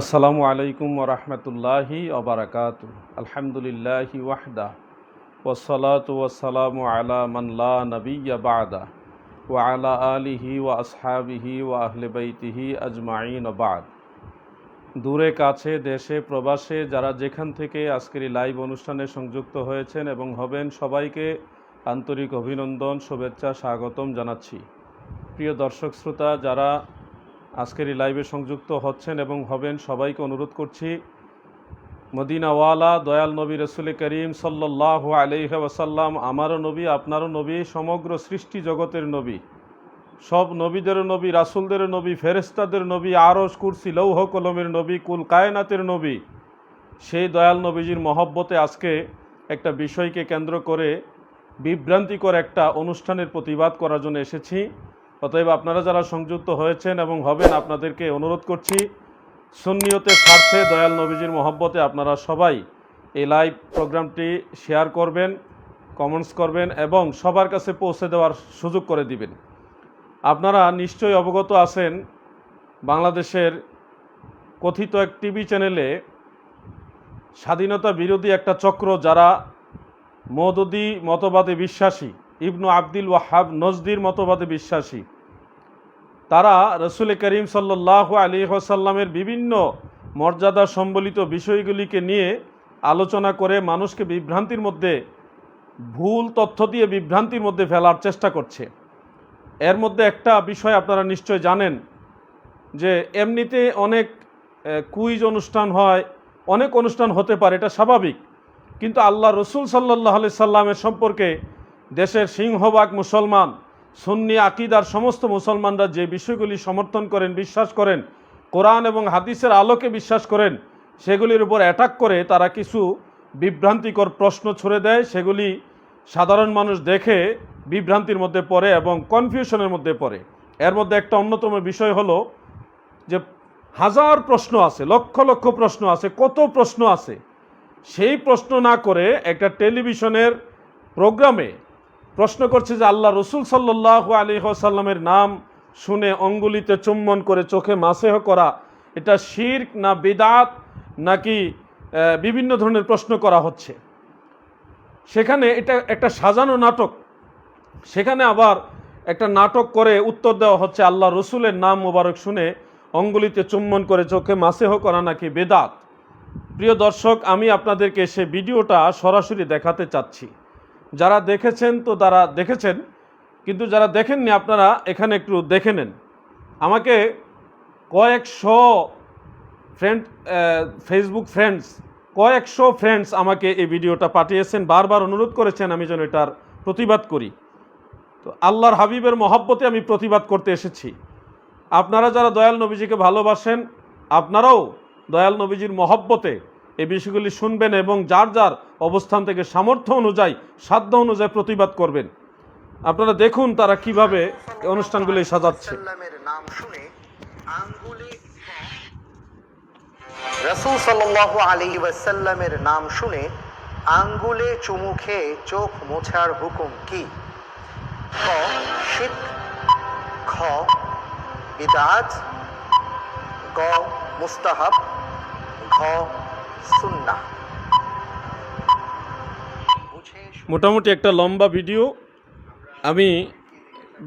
আসসালামু আলাইকুম ওরহমতুল্লাহি অবরাকাত আলহামদুলিল্লাহি ওয়াহদা ওসলাত ওয়াসালামু আলা মাল্লা নবিয়া বাদা ও আলা আলিহি ওয়া আসহাবিহি ওয়া আহলে বাইতিহি আজমাইন বাদ। দূরে কাছে, দেশে, প্রবাসে যারা যেখান থেকে আজকের লাইভ অনুষ্ঠানে সংযুক্ত হয়েছেন এবং হবেন, সবাইকে আন্তরিক অভিনন্দন, শুভেচ্ছা, স্বাগতম জানাচ্ছি। প্রিয় দর্শক শ্রোতা, যারা আজকের এই লাইভে সংযুক্ত হচ্ছেন এবং হবেন সবাইকে অনুরোধ করছি, মদিনাওয়ালা দয়াল নবী রসুল করিম সাল্লাহ আলহ ওসাল্লাম আমারও নবী, আপনারও নবী, সমগ্র সৃষ্টি জগতের নবী, সব নবীদের নবী রাসুলদের নবী ফেরেস্তাদের নবী আরস কুরসি, লৌহ, কলমের নবী, কুল কায়নাতের নবী, সেই দয়াল নবীজির মহব্বতে আজকে একটা বিষয়কে কেন্দ্র করে বিভ্রান্তিকর একটা অনুষ্ঠানের প্রতিবাদ করার জন্য এসেছি। অতএব আপনারা যারা সংযুক্ত হয়েছেন এবং হবেন, আপনাদেরকে অনুরোধ করছি সুন্নিয়তের স্বার্থে দয়াল নবীজির মহব্বতে আপনারা সবাই এই লাইভ প্রোগ্রামটি শেয়ার করবেন, কমেন্টস করবেন এবং সবার কাছে পৌঁছে দেওয়ার সুযোগ করে দিবেন। আপনারা নিশ্চয়ই অবগত আছেন, বাংলাদেশের কথিত এক টিভি চ্যানেলে স্বাধীনতা বিরোধী একটা চক্র যারা মৌদুদি মতবাদে বিশ্বাসী ইবনু আব্দুল ওয়াহাব নজদির মতবাদে বিশ্বাসী। তারা রসুল করিম সাল্লাহ আলী ওসাল্লামের বিভিন্ন মর্যাদা সম্বলিত বিষয়গুলিকে নিয়ে আলোচনা করে মানুষকে বিভ্রান্তির মধ্যে, ভুল তথ্য দিয়ে বিভ্রান্তির মধ্যে ফেলার চেষ্টা করছে। এর মধ্যে একটা বিষয় আপনারা নিশ্চয় জানেন যে এমনিতে অনেক কুইজ অনুষ্ঠান হয়, অনেক অনুষ্ঠান হতে পারে, এটা স্বাভাবিক। কিন্তু আল্লাহ রসুল সাল্লাহ সাল্লামের সম্পর্কে দেশের সিংহবাগ মুসলমান, সুন্নি আকিদার সমস্ত মুসলমানরা যে বিষয়গুলি সমর্থন করেন, বিশ্বাস করেন, কোরআন এবং হাদিসের আলোকে বিশ্বাস করেন, সেগুলির উপর অ্যাটাক করে তারা কিছু বিভ্রান্তিকর প্রশ্ন ছুড়ে দেয়। সেগুলি সাধারণ মানুষ দেখে বিভ্রান্তির মধ্যে পড়ে এবং কনফিউশনের মধ্যে পড়ে। এর মধ্যে একটা অন্যতম বিষয় হলো যে হাজার প্রশ্ন আছে, লক্ষ লক্ষ প্রশ্ন আছে, কত প্রশ্ন আছে? সেই প্রশ্ন না করে একটা টেলিভিশনের প্রোগ্রামে প্রশ্ন করছে যে আল্লাহ রসুল সাল্লাহ আলী সাল্লামের নাম শুনে অঙ্গুলিতে চুম্বন করে চোখে মাসেহ করা, এটা শির্ক না বেদাত নাকি বিভিন্ন ধরনের প্রশ্ন করা হচ্ছে। সেখানে এটা একটা সাজানো নাটক, সেখানে আবার একটা নাটক করে উত্তর দেওয়া হচ্ছে, আল্লাহ রসুলের নাম মোবারক শুনে অঙ্গুলিতে চুম্বন করে চোখে মাসেহ করা নাকি বেদাত। প্রিয় দর্শক, আমি আপনাদেরকে সে ভিডিওটা সরাসরি দেখাতে চাচ্ছি। যারা দেখেছেন তো তারা দেখেছেন, কিন্তু যারা দেখেননি আপনারা এখানে একটু দেখে নেন। আমাকে কয়েকশো ফ্রেন্ড ফেসবুক ফ্রেন্ডস কয়েকশো ফ্রেন্ডস আমাকে এই ভিডিওটা পাঠিয়েছেন, বারবার অনুরোধ করেছেন আমি যেন এটার প্রতিবাদ করি। তো আল্লাহর হাবিবের মহব্বতে আমি প্রতিবাদ করতে এসেছি। আপনারা যারা দয়াল নবীজিকে ভালোবাসেন, আপনারাও দয়াল নবীজির মহব্বতে এই বিষয়গুলি শুনবেন এবং যার যার অবস্থান থেকে সামর্থ্য অনুযায়ী, সাধ্য অনুযায়ী প্রতিবাদ করবেন। আপনারা দেখুন তারা কীভাবে অনুষ্ঠানগুলি সাজাচ্ছে। নাম শুনে আঙ্গুলে রসুল সাল্লাহ আলী ওয়াসাল্লামের নাম শুনে আঙ্গুলে চুমু খেয়ে চোখ মোছার হুকুম কি? খ শিক খ, বিদাত। গ, মুস্তাহাব। ঘ মোটামুটি একটা লম্বা ভিডিও। আমি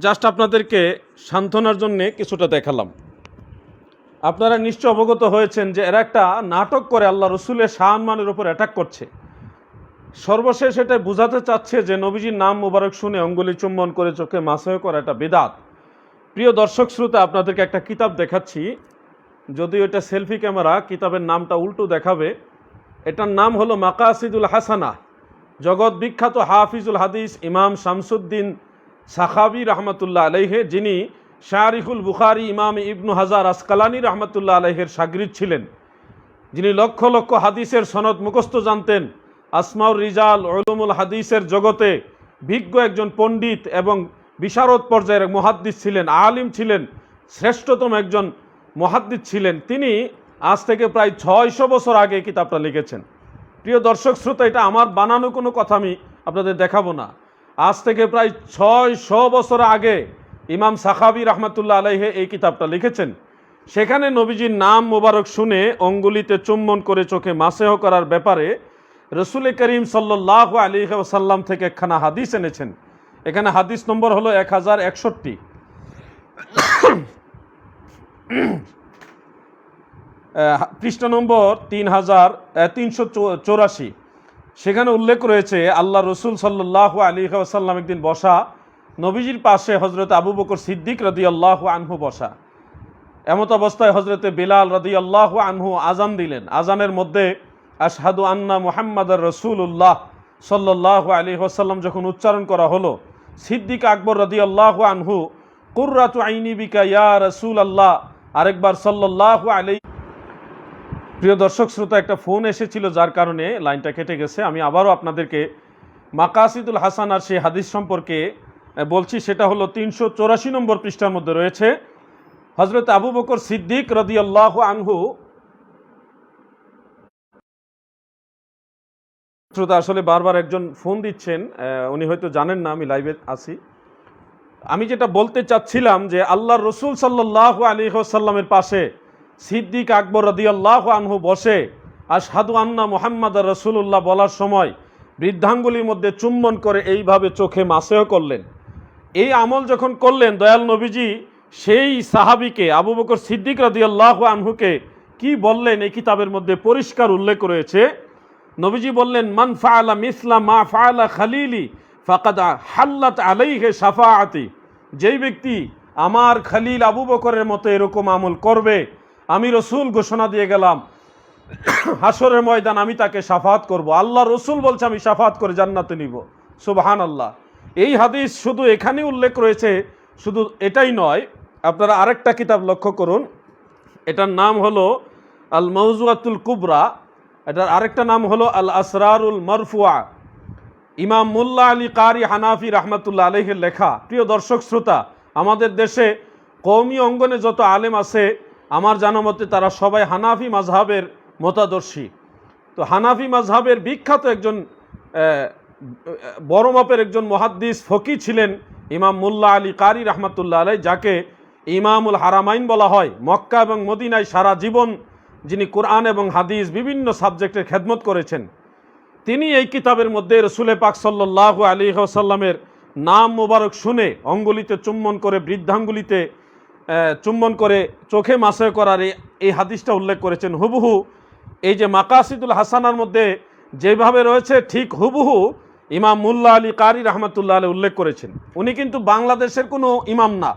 জাস্ট আপনাদেরকে সান্ত্বনার জন্যে কিছুটা দেখালাম। আপনারা নিশ্চয় অবগত হয়েছেন যে এরা একটা নাটক করে আল্লাহ রসুলের শাহানমানের ওপর অ্যাটাক করছে। সর্বশেষ এটা বোঝাতে চাচ্ছে যে নবীজির নাম মুবারক শুনে অঙ্গুলি চুম্বন করে চোখে মাসয় করা একটা বেদাত। প্রিয় দর্শক শ্রোতা, আপনাদেরকে একটা কিতাব দেখাচ্ছি। যদিও এটা সেলফি ক্যামেরা, কিতাবের নামটা উল্টো দেখাবে। এটার নাম হলো মাকাসিদুল হাসানা, জগৎ বিখ্যাত হাফিজুল হাদিস ইমাম শামসুদ্দিন সাখাবি রহমতুল্লাহ আলহে যিনি শারিফুল বুখারি ইমাম ইবনু হাজার আসকালানি রহমতুল্লাহ আলহের সাগরিদ ছিলেন। যিনি লক্ষ লক্ষ হাদিসের সনদ মুখস্থ জানতেন। আসমাউর রিজাল ওলুমুল হাদিসের জগতে বিজ্ঞ একজন পণ্ডিত এবং বিশারদ পর্যায়ের মহাদ্দিস ছিলেন, আলিম ছিলেন, শ্রেষ্ঠতম একজন মহাদ্দিস ছিলেন। তিনি আজ থেকে প্রায় ছয়শো বছর আগে কিতাবটা লিখেছেন। প্রিয় দর্শক, শ্রোতা, এটা আমার বানানো কোনো কথা আমি আপনাদের দেখাবো না। আজ থেকে প্রায় ছয় শ বছর আগে ইমাম সাখাবি রহমতুল্লাহ আলাইহে এই কিতাবটা লিখেছেন। সেখানে নবীজির নাম মোবারক শুনে অঙ্গুলিতে চুম্বন করে চোখে মাসেহ করার ব্যাপারে রসুল করিম সাল্লাহ আলী সাল্লাম থেকে একখানা হাদিস এনেছেন। এখানে হাদিস নম্বর হলো এক হাজার একষট্টি। পৃষ্ঠা নম্বর তিন হাজার তিনশো চৌরাশি। সেখানে উল্লেখ রয়েছে, আল্লাহ রসুল সাল্লাহ আলী সাল্লাম একদিন বসা, নবীজির পাশে হজরত আবু বকর সিদ্দিক রদি আল্লাহ আনহু বসা। এমত অবস্থায় হজরতে বিলাল রদি আল্লাহ আনহু আজান দিলেন। আজানের মধ্যে, আশহাদু আন্না মুহাম্মদ রসুল্লাহ সাল্লাহ আলী ওসাল্লাম যখন উচ্চারণ করা হলো, সিদ্দিক আকবর রদি আল্লাহ আনহু, কুর্রাতু আইনি বিকা ইয়া রসুল আল্লাহ আরেকবার সাল্লাহ আলী প্রিয় দর্শক, শ্রোতা, একটা ফোন এসেছিল যার কারণে লাইনটা কেটে গেছে। আমি আবারও আপনাদেরকে মাকাসিদুল হাসান আর সেই হাদিস সম্পর্কে বলছি, সেটা হলো তিনশো চৌরাশি নম্বর পৃষ্ঠার মধ্যে রয়েছে। হজরত আবু বকর সিদ্দিক রদিয়াল্লাহ আনহু, শ্রোতা, আসলে বারবার একজন ফোন দিচ্ছেন উনি হয়তো জানেন না, আমি লাইভে আছি। আমি যেটা বলতে চাচ্ছিলাম যে আল্লাহ রসুল সাল্লাহ আলী সাল্লামের পাশে সিদ্দিক আকবর রদিয়াল্লাহ আনহু বসে আর সাধু আন্না মোহাম্মদ রসুল্লাহ বলার সময় বৃদ্ধাঙ্গুলির মধ্যে চুম্বন করে এইভাবে চোখে মাসেও করলেন। এই আমল যখন করলেন, দয়াল নবীজি, সেই সাহাবিকে, আবু বকর সিদ্দিক রদিয়াল্লাহ আনহুকে কি বললেন এই কিতাবের মধ্যে পরিষ্কার উল্লেখ রয়েছে। নবীজি বললেন, মান ফাআলা মিসলা মা ফাআলা খালিলি, ফাকাদা হাল্লাত আলাইহে সাফাআতি যেই ব্যক্তি আমার খালিল আবু বকরের মতো এরকম আমল করবে আমি রসুল ঘোষণা দিয়ে গেলাম হাসরের ময়দান আমি তাকে সাফাত করব। আল্লাহ রসুল বলছে, আমি সাফাত করে জান্নাতে নিব। সুবাহান আল্লাহ এই হাদিস শুধু এখানে উল্লেখ রয়েছে, শুধু এটাই নয়, আপনারা আরেকটা কিতাব লক্ষ্য করুন। এটার নাম হলো আল মৌজুয়াতুল কুবরা, এটার আরেকটা নাম হলো আল আসরারুল মরফুয়া। ইমাম মুল্লা আলী কারি হানাফি রহমতুল্লাহ আলহের লেখা। প্রিয় দর্শক শ্রোতা, আমাদের দেশে কৌমি অঙ্গনে যত আলেম আছে আমার জানা মতে তারা সবাই হানাফি মাজহাবের মতাদর্শী। তো হানাফি মাজহাবের বিখ্যাত একজন বড় মাপের একজন মহাদ্দিস ফকি ছিলেন ইমাম মুল্লা আলী কারি রহমতুল্লাহ আলাই যাকে ইমামুল হারামাইন বলা হয়। মক্কা এবং মদিনায় সারা জীবন যিনি কোরআন এবং হাদিস বিভিন্ন সাবজেক্টের খেদমত করেছেন। তিনি এই কিতাবের মধ্যে রসুলে পাক সাল্লাহ আলী সাল্লামের নাম মোবারক শুনে অঙ্গুলিতে চুম্বন করে বৃদ্ধাঙ্গুলিতে চুম্বন করে চোখে মাসে করার এই- হাদিসটা উল্লেখ করেছেন। হুবহু এই যে মাকাসিদুল হাসানার মধ্যে যেভাবে রয়েছে, ঠিক হুবহু ইমাম মুল্লা আলী কারি রহমতুল্লাহ আলী উল্লেখ করেছেন। উনি কিন্তু বাংলাদেশের কোনো ইমাম না।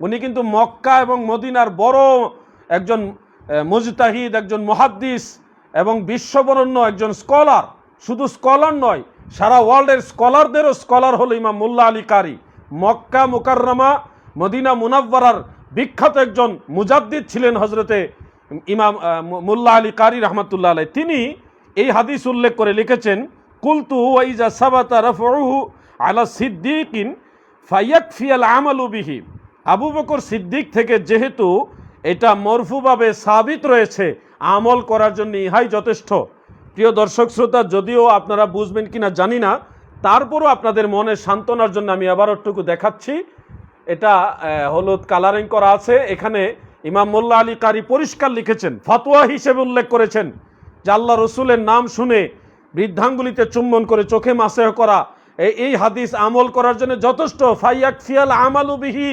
উনি কিন্তু মক্কা এবং মদিনার বড় একজন মুজতাহিদ, একজন মহাদ্দিস এবং বিশ্ববরণ্য একজন স্কলার। শুধু স্কলার নয়, সারা ওয়ার্ল্ডের স্কলারদেরও স্কলার হলো ইমাম মুল্লা আলী কারি। মক্কা মুকাররমা, মদিনা মুনাব্বারার বিখ্যাত একজন মুজাদ্দিদ ছিলেন হজরতে ইমাম মুল্লা আলী কারি রহমতুল্লাহ আলাই তিনি এই হাদিস উল্লেখ করে লিখেছেন, কুলতু ওয়াইজা সাবাতা রফউহু আলা সিদ্দিকিন ফায়াকফিয়াল আমালু বিহি। আবু বকর সিদ্দিক থেকে যেহেতু এটা মরফুভাবে সাবিত রয়েছে, আমল করার জন্য ইহাই যথেষ্ট। প্রিয় দর্শক শ্রোতা, যদিও আপনারা বুঝবেন কিনা জানি না, তারপরও আপনাদের মনে সান্ত্বনার জন্য আমি আবার একটুকু দেখাচ্ছি। এটা হলুদ কালারিং করা আছে। এখানে ইমাম মোল্লা আলী কারি পরিষ্কার লিখেছেন, ফতোয়া হিসেবে উল্লেখ করেছেন যে আল্লাহ রসুলের নাম শুনে বৃদ্ধাঙ্গুলিতে চুম্বন করে চোখে মাসেহ করা। এই হাদিস আমল করার জন্য যথেষ্ট। ফাইয়াক ফিয়াল আমালু বিহি।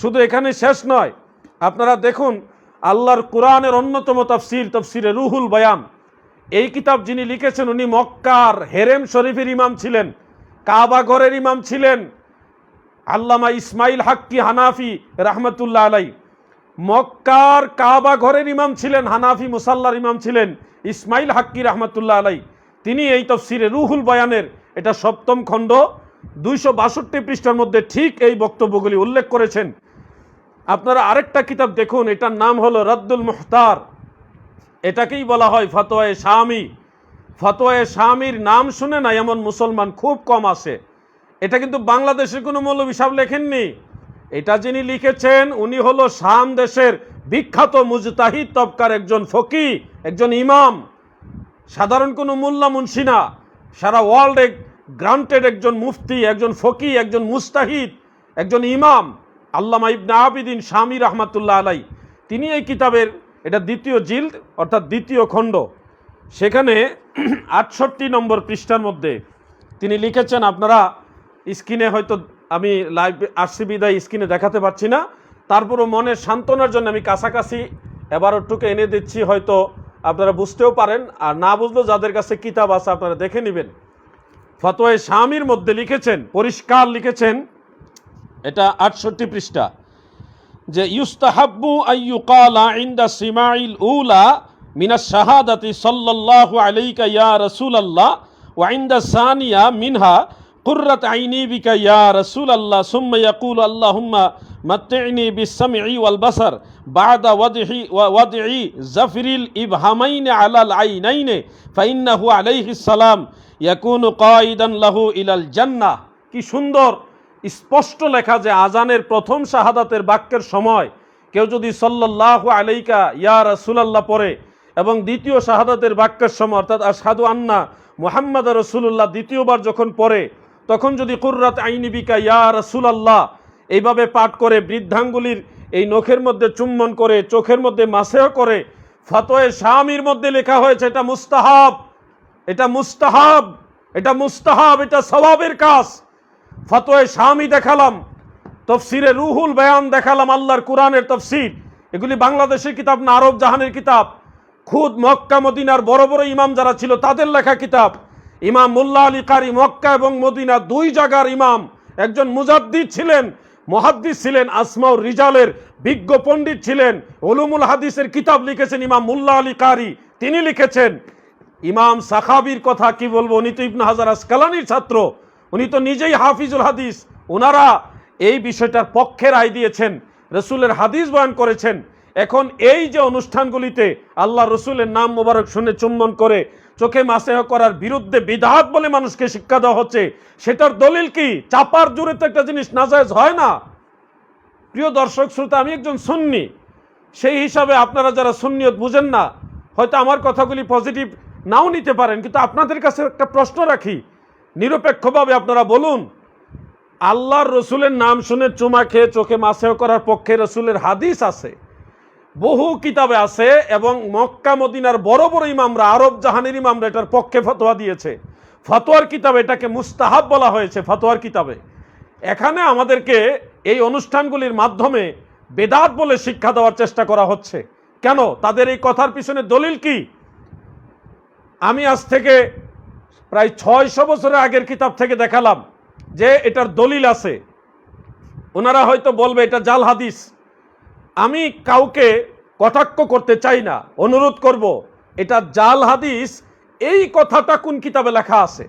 শুধু এখানে শেষ নয়, আপনারা দেখুন আল্লাহর কোরআনের অন্যতম তফসির, তফসিরে রুহুল বয়ান। এই কিতাব যিনি লিখেছেন, উনি মক্কার হেরেম শরীফের ইমাম ছিলেন, কাবা ঘরের ইমাম ছিলেন আল্লামা ইসমাইল হাক্কি হানাফি রহমতুল্লাহ আলাই মক্কার কাবা ঘরের ইমাম ছিলেন, হানাফি মুসাল্লার ইমাম ছিলেন ইসমাইল হাক্কি রহমতুল্লাহ আলাই তিনি এই তফসিরে রুহুল বয়ানের এটা সপ্তম খণ্ড দুইশো বাষট্টি পৃষ্ঠার মধ্যে ঠিক এই বক্তব্যগুলি উল্লেখ করেছেন। আপনারা আরেকটা কিতাব দেখুন, এটার নাম হলো রদ্দুল মুখতার। এটাকেই বলা হয় ফতোয়ায়ে স্বামী ফতোয়ায়ে স্বামীর নাম শুনে না এমন মুসলমান খুব কম আছে এটা কিন্তু বাংলাদেশের কোনো মৌলবী সাহেব লেখেননি। এটা যিনি লিখেছেন, উনি হলো শাম দেশের বিখ্যাত মুজতাহিদ তবকার একজন ফকি, একজন ইমাম। সাধারণ কোনো মোল্লা মুন্সি না। সারা ওয়ার্ল্ডে গ্রান্টেড একজন মুফতি, একজন ফকি, একজন মুস্তাহিদ, একজন ইমাম। আল্লামা ইবনা আবিদিন স্বামী রহমাতুল্লাহ আলাই। তিনি এই কিতাবের, এটা দ্বিতীয় জিল্দ অর্থাৎ দ্বিতীয় খণ্ড। সেখানে আটষট্টি নম্বর পৃষ্ঠার মধ্যে তিনি লিখেছেন, আপনারা স্ক্রিনে হয়তো আমি লাইভ আসছি বিদায় স্ক্রিনে দেখাতে পারছি না। তারপরও মনের সান্ত্বনার জন্য আমি কাছাকাছি এবার একটুকু এনে দিচ্ছি, হয়তো আপনারা বুঝতেও পারেন। আর না বুঝলেও যাদের কাছে কিতাব আছে, আপনারা দেখে নেবেন। ফতোয় স্বামীর মধ্যে লিখেছেন, পরিষ্কার লিখেছেন, এটা আটষট্টি পৃষ্ঠা, যে ইউস্তাহাব্বু আইয়ুকালা ইনদা সিমাইল উলা মিনা শাহাদাতি সাল্লাল্লাহু আলাইকা ইয়া রাসূলাল্লাহ, ওয়া ইনদা সানিয়া মিনহা কুররাত আইনি বিকা ইয়া রাসূলাল্লাহ সুম্মা ইয়াকুলু আল্লাহুম্মা মাত্তি'নি বিস-সাম'i ওয়াল বাসার বা'দা ওয়াদহি ওয়াদ'i জাফরিল ইবহামাইন আলাল আইনাইন ফাইন্নাহু আলাইহিস সালাম ইয়াকুনু কাইদান লাহু ইলাল জান্নাহ। কি সুন্দর, স্পষ্ট লেখা যে আজানের প্রথম শাহাদাতের বাক্যের সময় কেউ যদি সল্লাহ আলাইকা ইয়া রাসুলাল্লাহ পরে এবং দ্বিতীয় শাহাদাতের বাক্যের সময় অর্থাৎ আসাদু আন্না মুহাম্মদ রসুল্লাহ দ্বিতীয়বার যখন পড়ে তখন যদি কুর্রাত আইনিবিকা, ইয়া রসুল আল্লাহ এইভাবে পাঠ করে, বৃদ্ধাঙ্গুলির এই নখের মধ্যে চুম্বন করে, চোখের মধ্যে মাসেও করে, ফতোয়ে স্বামীর মধ্যে লেখা হয়েছে, এটা মুস্তাহাব এটা মুস্তাহাব এটা মুস্তাহাব, এটা সবাবের কাজ। ফতোয় স্বামী দেখালাম, তফসিরে রুহুল বয়ান দেখালাম, আল্লাহর কোরআনের তফসির। এগুলি বাংলাদেশের কিতাব না আরব জাহানের কিতাব। খুদ মক্কা, মদিনার বড় বড় ইমাম যারা ছিল, তাদের লেখা কিতাব। ইমাম মোল্লা আলী কারি মক্কা এবং মদিনা দুই জায়গার ইমাম। একজন মুজাদ্দিদ ছিলেন, মহাদ্দিস ছিলেন, আসমাউর রিজালের বিজ্ঞ পণ্ডিত ছিলেন ওলুমুল হাদিসের কিতাব লিখেছেন ইমাম মুল্লা আলী কারি। তিনি লিখেছেন, ইমাম সাখাবির কথা কি বলব? উনি তো ইবনা হাজার আসকালানির ছাত্র। উনি তো নিজেই হাফিজুল হাদিস। ওনারা এই বিষয়টার পক্ষে রায় দিয়েছেন। রসুলের হাদিস বয়ান করেছেন এখন এই যে অনুষ্ঠানগুলিতে আল্লাহ রসুলের নাম মোবারক শুনে চুম্বন করে চোখে মাসেহ করার বিরুদ্ধে বিধাত বলে মানুষকে শিক্ষা দেওয়া হচ্ছে, সেটার দলিল কি? চাপার জোরে তো একটা জিনিস নাজায়জ হয় না। প্রিয় দর্শক, শ্রোতা, আমি একজন সুন্নি, সেই হিসাবে আপনারা যারা সুন্নিয়ত বুঝেন না, হয়তো আমার কথাগুলি পজিটিভ নাও নিতে পারেন, কিন্তু আপনাদের কাছে একটা প্রশ্ন রাখি। নিরপেক্ষভাবে আপনারা বলুন, আল্লাহর রসুলের নাম শুনে চুমা খেয়ে চোখে মাসেও করার পক্ষে রসুলের হাদিস আছে? বহু কিতাবে আছে এবং মক্কা, মদিনার বড় বড় ইমামরা, আরব জাহানের ইমামরা এটার পক্ষে ফতোয়া দিয়েছে। ফতোয়ার কিতাবে এটাকে মুস্তাহাব বলা হয়েছে, ফতোয়ার কিতাবে। এখানে আমাদেরকে এই অনুষ্ঠানগুলির মাধ্যমে বেদাত বলে শিক্ষা দেওয়ার চেষ্টা করা হচ্ছে। কেন? তাদের এই কথার পিছনে দলিল কি? আমি আজ থেকে প্রায় ছয়শো বছরের আগের কিতাব থেকে দেখালাম যে এটার দলিল আছে। ওনারা হয়তো বলবে, এটা জাল হাদিস। আমি কাউকে কটাক্ষ করতে চাই না, অনুরোধ করব, এটা জাল হাদিস, এই কথাটা কোন কিতাবে লেখা আছে?